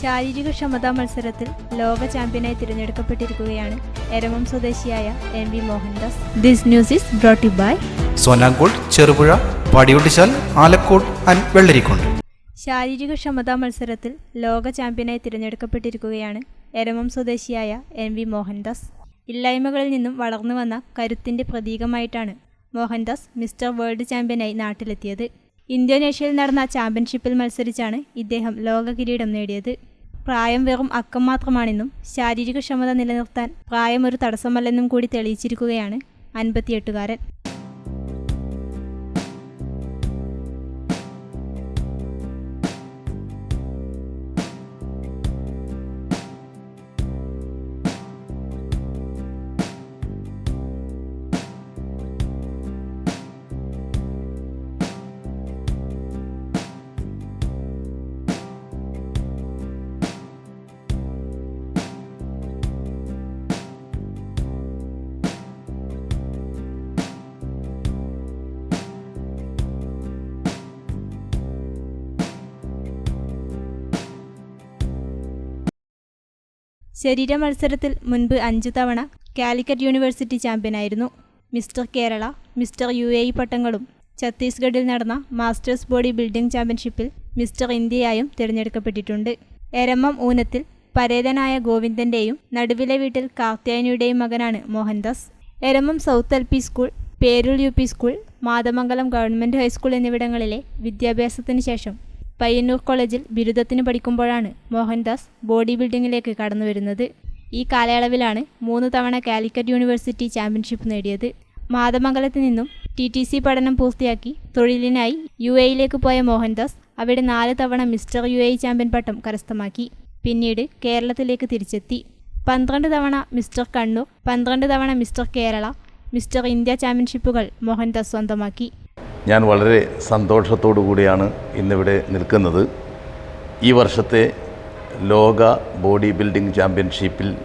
ശാരീരിക ക്ഷമതാ മത്സരത്തിൽ ലോക ചാമ്പ്യനായി തിരഞ്ഞെടുക്കപ്പെട്ടിരിക്കുകയാണ് എരമം സ്വദേശിയായ M V Mohandas. This news is brought by Sonankode Cherupuzha Padiyottuchal Alakode and Vellarikundu ശാരീരിക ക്ഷമതാ മത്സരത്തിൽ ലോക ചാമ്പ്യനായി തിരഞ്ഞെടുക്കപ്പെട്ടിരിക്കുകയാണ് എരമം സ്വദേശിയായ എം വി മോഹൻദാസ്. ഇല്ലായ്മകളിൽ നിന്നും വളർന്നു വന്ന കരുത്തിന്റെ പ്രതീകമായിട്ടാണ് മോഹൻദാസ് മിസ്റ്റർ വേൾഡ് ചാമ്പ്യനായി നാട്ടിലെത്തിയത്. ഇന്തോനേഷ്യയിൽ നടന്ന ചാമ്പ്യൻഷിപ്പിൽ മത്സരിച്ചാണ് ഇദ്ദേഹം ലോക കിരീടം നേടിയത്. പ്രായം വെറും അക്കം മാത്രമാണെന്നും ശാരീരിക ക്ഷമത നിലനിർത്താൻ പ്രായം ഒരു തടസ്സമല്ലെന്നും കൂടി തെളിയിച്ചിരിക്കുകയാണ് അൻപത്തിയെട്ടുകാരൻ. ശരീര മത്സരത്തിൽ മുൻപ് അഞ്ചു തവണ Calicut university ചാമ്പ്യനായിരുന്നു. Mister Kerala mister U A പട്ടങ്ങളും ഛത്തീസ്ഗഡിൽ നടന്ന മാസ്റ്റേഴ്സ് ബോഡി ബിൽഡിംഗ് ചാമ്പ്യൻഷിപ്പിൽ മിസ്റ്റർ ഇന്ത്യയായും തിരഞ്ഞെടുക്കപ്പെട്ടിട്ടുണ്ട്. എരമം ഊനത്തിൽ പരേതനായ ഗോവിന്ദന്റെയും നടുവിലെ വീട്ടിൽ കാർത്യായനിയുടെയും മകനാണ് Mohandas. Eramam south L P school Peroor U P school Mathamangalam government high school എന്നിവിടങ്ങളിലെ വിദ്യാഭ്യാസത്തിന് ശേഷം പയ്യന്നൂർ കോളേജിൽ ബിരുദത്തിന് പഠിക്കുമ്പോഴാണ് മോഹൻദാസ് ബോഡി ബിൽഡിങ്ങിലേക്ക് കടന്നുവരുന്നത്. ഈ കാലയളവിലാണ് മൂന്ന് തവണ കാലിക്കറ്റ് യൂണിവേഴ്സിറ്റി ചാമ്പ്യൻഷിപ്പ് നേടിയത്. മാതമംഗലത്ത് നിന്നും ടി ടി സി പഠനം പൂർത്തിയാക്കി തൊഴിലിനായി യു എയിലേക്ക് പോയ മോഹൻദാസ് അവിടെ നാല് തവണ മിസ്റ്റർ യു എ ചാമ്പ്യൻ പട്ടം കരസ്ഥമാക്കി. പിന്നീട് കേരളത്തിലേക്ക് തിരിച്ചെത്തി. പന്ത്രണ്ട് തവണ മിസ്റ്റർ കണ്ണൂർ പന്ത്രണ്ട് തവണ മിസ്റ്റർ കേരള മിസ്റ്റർ ഇന്ത്യ ചാമ്പ്യൻഷിപ്പുകൾ മോഹൻദാസ് സ്വന്തമാക്കി. ഞാൻ വളരെ സന്തോഷത്തോടു കൂടിയാണ് ഇന്നിവിടെ നിൽക്കുന്നത്. ഈ വർഷത്തെ ലോക ബോഡി ബിൽഡിംഗ് ചാമ്പ്യൻഷിപ്പിൽ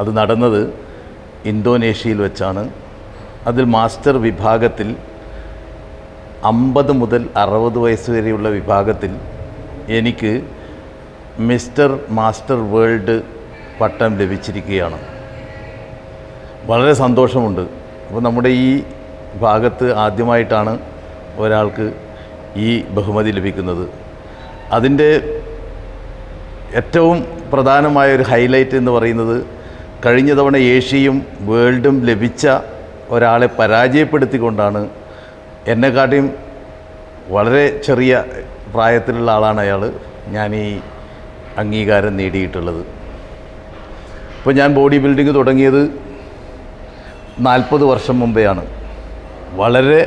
അത് നടന്നത് ഇന്തോനേഷ്യയിൽ വെച്ചാണ്. അതിൽ മാസ്റ്റർ വിഭാഗത്തിൽ അമ്പത് മുതൽ അറുപത് വയസ്സ് വരെയുള്ള വിഭാഗത്തിൽ എനിക്ക് മിസ്റ്റർ മാസ്റ്റർ വേൾഡ് പട്ടം ലഭിച്ചിരിക്കുകയാണ്. വളരെ സന്തോഷമുണ്ട്. അപ്പോൾ നമ്മുടെ ഈ ഭാഗത്ത് ആദ്യമായിട്ടാണ് ഒരാൾക്ക് ഈ ബഹുമതി ലഭിക്കുന്നത്. അതിന്റെ ഏറ്റവും പ്രധാനമായ ഒരു ഹൈലൈറ്റ് എന്ന് പറയുന്നത് കഴിഞ്ഞ തവണ ഏഷ്യയും വേൾഡും ലഭിച്ച ഒരാളെ പരാജയപ്പെടുത്തിക്കൊണ്ടാണ് എന്നെക്കാട്ടിയും വളരെ ചെറിയ പ്രായത്തിലുള്ള ആളാണ് അയാൾ. ഞാൻ ഈ അംഗീകാരം നേടിയിട്ടുള്ളത്. ഇപ്പോൾ ഞാൻ ബോഡി ബിൽഡിംഗ് തുടങ്ങിയത് നാൽപ്പത് വർഷം മുമ്പെയാണ്. വളരെ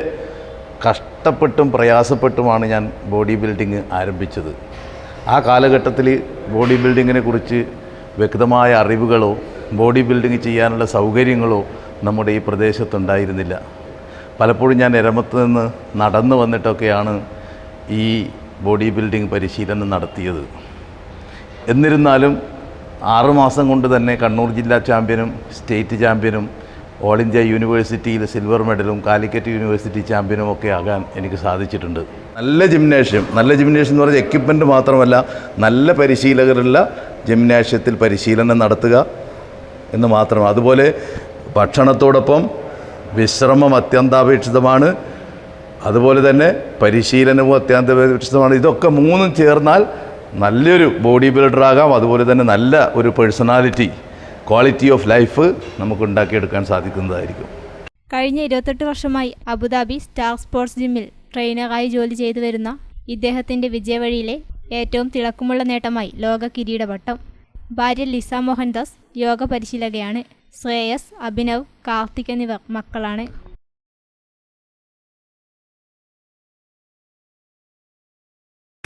കഷ്ടപ്പെട്ടും പ്രയാസപ്പെട്ടുമാണ് ഞാൻ ബോഡി ബിൽഡിങ് ആരംഭിച്ചത്. ആ കാലഘട്ടത്തിൽ ബോഡി ബിൽഡിങ്ങിനെ കുറിച്ച് വ്യക്തമായ അറിവുകളോ ബോഡി ബിൽഡിങ് ചെയ്യാനുള്ള സൗകര്യങ്ങളോ നമ്മുടെ ഈ പ്രദേശത്തുണ്ടായിരുന്നില്ല. പലപ്പോഴും ഞാൻ എരമത്ത് നിന്ന് നടന്നു വന്നിട്ടൊക്കെയാണ് ഈ ബോഡി ബിൽഡിംഗ് പരിശീലനം നടത്തിയത്. എന്നിരുന്നാലും ആറുമാസം കൊണ്ട് തന്നെ കണ്ണൂർ ജില്ലാ ചാമ്പ്യനും സ്റ്റേറ്റ് ചാമ്പ്യനും ഓൾ ഇന്ത്യ യൂണിവേഴ്സിറ്റിയിൽ സിൽവർ മെഡലും കാലിക്കറ്റ് യൂണിവേഴ്സിറ്റി ചാമ്പ്യനും ഒക്കെ ആകാൻ എനിക്ക് സാധിച്ചിട്ടുണ്ട്. നല്ല ജിംനേഷ്യം നല്ല ജിംനേഷ്യം എന്ന് പറഞ്ഞാൽ എക്യുപ്മെന്റ് മാത്രമല്ല നല്ല പരിശീലകരുള്ള ജിംനേഷ്യത്തിൽ പരിശീലനം നടത്തുക എന്ന് മാത്രം. അതുപോലെ ഭക്ഷണത്തോടൊപ്പം വിശ്രമം അത്യന്താപേക്ഷിതമാണ്. അതുപോലെ തന്നെ പരിശീലനവും അത്യന്താപേക്ഷിതമാണ്. ഇതൊക്കെ മൂന്നും ചേർന്നാൽ നല്ലൊരു ബോഡി ബിൽഡറാകാം അതുപോലെ തന്നെ നല്ല ഒരു പേഴ്സണാലിറ്റി ക്വാളിറ്റി ഓഫ് ലൈഫ് നമുക്ക് ഉണ്ടാക്കിയെടുക്കാൻ സാധിക്കുന്നതായിരിക്കും. കഴിഞ്ഞ ഇരുപത്തെട്ട് വർഷമായി അബുദാബി സ്റ്റാർ സ്പോർട്സ് ജിമ്മിൽ ട്രെയിനറായി ജോലി ചെയ്തു വരുന്ന ഇദ്ദേഹത്തിന്റെ വിജയവഴിയിലെ ഏറ്റവും തിളക്കമുള്ള നേട്ടമായി ലോക കിരീടവട്ടം ഭാര്യ ലിസ മോഹൻദാസ് യോഗ പരിശീലകയാണ്. ശ്രേയസ് അഭിനവ് കാർത്തിക് എന്നിവർ മക്കളാണ്.